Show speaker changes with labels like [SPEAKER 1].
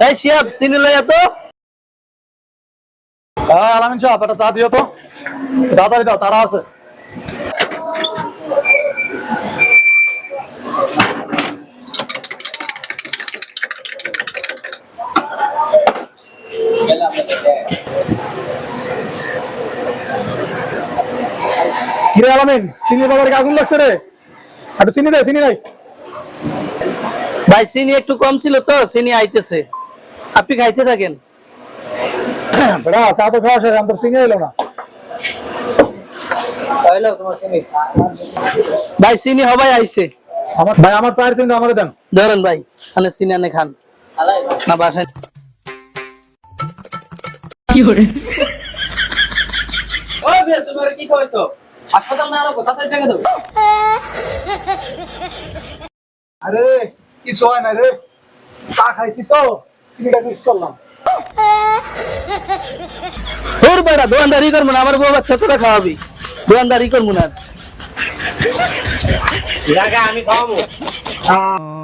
[SPEAKER 1] এই শিয়াব চিনি লইয়া তো।
[SPEAKER 2] হ্যাঁ আলামিন সাহেব একটা চা দিও তো। তাড়াতাড়ি দাও তারা আছে। কিরে আলামিন চিনি বাবার আগুন লাগছে রে? একটু চিনি দে চিনি নাই।
[SPEAKER 1] ভাই চিনি একটু কম ছিল তো চিনি আইতেছে। আপনি খাইতে থাকেন।
[SPEAKER 2] বেড়া চা তো খাওয়া শেষ তোর চিনি এলো না।
[SPEAKER 1] ভাই চিনি হবাই আইছে।
[SPEAKER 2] আমার ভাই আমার চায়ের চিনি আমাকে দেন।
[SPEAKER 1] ধরেন ভাই মানে চিনি আনে খান। না বাসায়
[SPEAKER 3] ওই ভাই তুমি কি খাওয়াইছো হাসপাতাল না টাকা
[SPEAKER 2] আরে কিছু হয় না রে। চা খাইছি তো। চিনিটা মিস করলাম।
[SPEAKER 1] তোর বেটা দোকানদারি করব না আমার বউ বাচ্চা তোরা খাওয়াবি? দোকানদারি করব না।
[SPEAKER 2] আহ।